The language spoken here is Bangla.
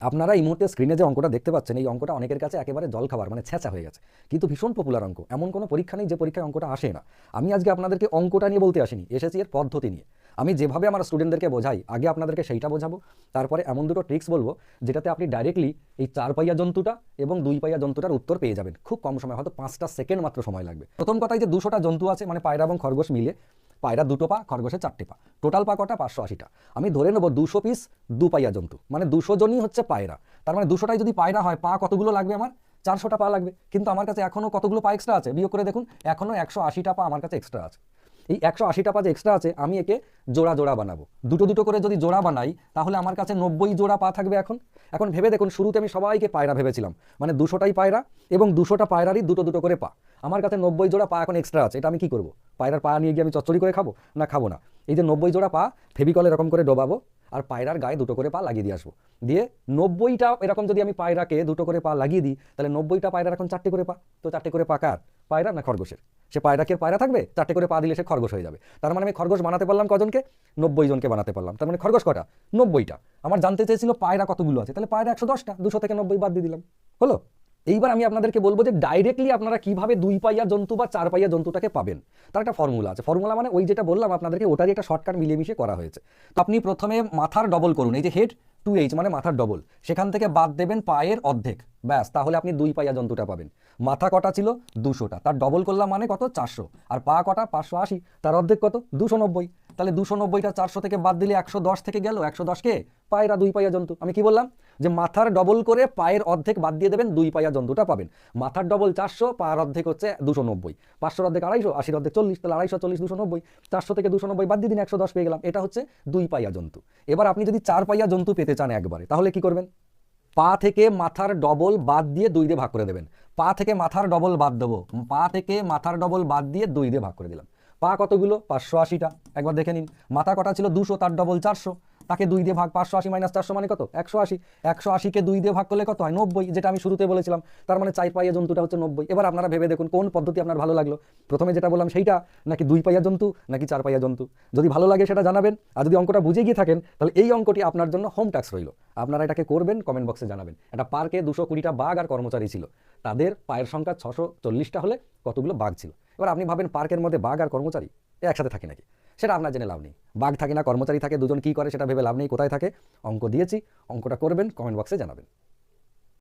আপনারা এই মুহূর্তে স্ক্রিনে যে অঙ্কটা দেখতে পাচ্ছেন, এই অঙ্কটা অনেকের কাছে একেবারে জল খাবার মানে ছেঁচা হয়ে গেছে। কিন্তু ভীষণ পপুলার অঙ্ক। এমন কোনো পরীক্ষা নেই যে পরীক্ষায় অঙ্কটা আসে না। আমি আজকে আপনাদেরকে অঙ্কটা নিয়ে বলতে আসিনি এসেছি এর পদ্ধতি নিয়ে। আমি যেভাবে আমার স্টুডেন্টদেরকে বোঝাই, আগে আপনাদেরকে সেইটা বোঝাবো, তারপরে এমন দুটো ট্রিক্স বলব, যেটাতে আপনি ডাইরেক্টলি এই চার পাইয়া জন্তুটা এবং দুই পাইয়া জন্তুটার উত্তর পেয়ে যাবেন। খুব কম সময়, হয়তো পাঁচটা সেকেন্ড মাত্র সময় লাগবে। প্রথম কথাই যে দুশোটা জন্তু আছে মানে পায়রা এবং খরগোশ মিলে পায়রা দুটো পা খরগোশের চারটে পা। টোটাল পা কটা? পাঁচশো আশিটা। আমি ধরে নেব দুশো পিস দু পাইয়া জন্তু। মানে দুশো জনই হচ্ছে পায়রা। তার মানে দুশোটাই যদি পায়রা হয়, পা কতগুলো লাগবে আমার? চারশোটা পা লাগবে। কিন্তু আমার কাছে এখনও কতগুলো পা এক্সট্রা আছে? বিয়োগ করে দেখুন এখনও একশো আশিটা পা আমার কাছে এক্সট্রা আছে। এই একশো আশিটা পা যে এক্সট্রা আছে, আমি একে জোড়া জোড়া বানাবো। দুটো দুটো করে যদি জোড়া বানাই, তাহলে আমার কাছে নব্বই জোড়া পা থাকবে এখন। এখন ভেবে দেখুন, শুরুতে আমি সবাইকে পায়রা ভেবেছিলাম। মানে দুশোটাই পায়রা এবং দুশোটা পায়রারই দুটো দুটো করে পা। আমার কাছে নব্বই জোড়া পা এখন এক্সট্রা আছে। এটা আমি কি করব? পায়রার পা নিয়ে গিয়ে আমি চচ্চড়ি করে খাব? না খাব না। এই যে নব্বই জোড়া পা ফেবিকল এরকম করে ডোবাবো আর পায়রার গায়ে দুটো করে পা লাগিয়ে দিয়ে আসব। দিয়ে নব্বইটা এরকম যদি আমি পায়রাকে দুটো করে পা লাগিয়ে দিই, তাহলে নব্বইটা পায়রার এখন চারটে করে পা। তো চারটে করে পা কার? পায়রা না খরগোশের? সে পায়রাকে পায়রা থাকবে? চারটে করে পা দিলে সে খরগোশ হয়ে যাবে। তার মানে আমি খরগোশ বানাতে পারলাম কজনকে? নব্বই জনকে বানাতে পারলাম। তার মানে খরগোশ কটা? নব্বইটা। আমার জানতে চেয়েছিল পায়রা কতগুলো আছে। তাহলে পায়রা একশো দশটা। দুশো থেকে নব্বই বাদ দিয়ে দিলাম। হলো? এইবার আমি আপনাদেরকে বলব যে ডাইরেক্টলি আপনারা কীভাবে দুই পাইয়া জন্তু বা চার পাইয়া জন্তুটাকে পাবেন। তার একটা ফর্মুলা আছে। ফর্মুলা মানে ওই যেটা বললাম আপনাদেরকে, ওটারই একটা শর্টকাট মিলিয়ে করা হয়েছে। তো আপনি প্রথমে মাথার ডবল করুন, এই যে হেড টু এইচ মানে মাথার ডবল সেখান থেকে বাদ দেবেন পায়ের অর্ধেক। ব্যাস, তাহলে আপনি দুই পাইয়া জন্তুটা পাবেন। মাথা কটা ছিল? দুশোটা। তার ডবল করলাম মানে কত? চারশো। আর পা কটা? পাঁচশো আশি। তার অর্ধেক কত? দুশো নব্বই। তাহলে দুশো নব্বইটা চারশো থেকে বাদ দিলে একশো দশ থেকে গেল। একশো দশকে পায়রা দুই পাইয়া জন্তু। আমি কি বললাম? যে মাথার ডবল করে পায়ের অর্ধেক বাদ দিয়ে দেবেন, দুই পাইয়া জন্তুটা পাবেন। মাথার ডবল চারশো, পায়ের অর্ধেক হচ্ছে দুশো নব্বই। পাঁচশোর অর্ধেক আড়াইশো, আশির অর্ধেক চল্লিশ, তাহলে আড়াইশো, চল্লিশ, দুশো নব্বই। চারশো থেকে দুশো নব্বই বাদ দিয়ে দিন, একশো দশ পেয়ে গেলাম। এটা হচ্ছে দুই পাইয়া জন্তু। এবার আপনি যদি চার পাইয়া জন্তু পেতে চান একবারে, তাহলে কি করবেন? পা থেকে মাথার ডবল বাদ দিয়ে দুই দিয়ে ভাগ করে দেবেন। পা থেকে মাথার ডবল বাদ দেবো। পা থেকে মাথার ডবল বাদ দিয়ে দুই দিয়ে ভাগ করে দিলাম। পা কতগুলো? পাঁচশো আশিটা। একবার দেখে নিন। মাথা কটা ছিল? দুশো, তার ডবল চারশো। তাকে দুই দিয়ে ভাগ পাঁচশো আশি মাইনাস চারশো মানে কত? একশো আশি। একশো আশিকে দুই দিয়ে ভাগ করলে কত হয়? নব্বই, যেটা আমি শুরুতে বলেছিলাম। তার মানে চাই পাইয়া জন্তুটা হচ্ছে নব্বই। এবার আপনারা ভেবে দেখুন কোন পদ্ধতি আপনার ভালো লাগল। প্রথমে যেটা বললাম সেইটা, নাকি দুই পাইয়া জন্তু, নাকি চার পাইয়া জন্তু? যদি ভালো লাগে সেটা জানাবেন। আর যদি অঙ্কটা বুঝে গিয়ে থাকেন, তাহলে এই অঙ্কটি আপনার জন্য হোম ট্যাক্স রইল। আপনারা এটাকে করবেন কমেন্ট বক্সে জানাবেন। এটা পার্কে দুশো কুড়িটা বাঘ আর কর্মচারী ছিল। তাদের পায়ের সংখ্যা ছশো চল্লিশটা হলে কতগুলো বাঘ ছিল? এবার আপনি ভাবেন পার্কের মধ্যে বাঘ আর কর্মচারী, এ একসাথে থাকে নাকি? সেটা আপনার জেনে লাভ নেই। বাঘ থাকে না, কর্মচারী থাকে, দুজন কী করে সেটা ভেবে লাভ নেই, কোথায় থাকে? অঙ্ক দিয়েছি, অঙ্কটা করবেন কমেন্ট বক্সে জানাবেন।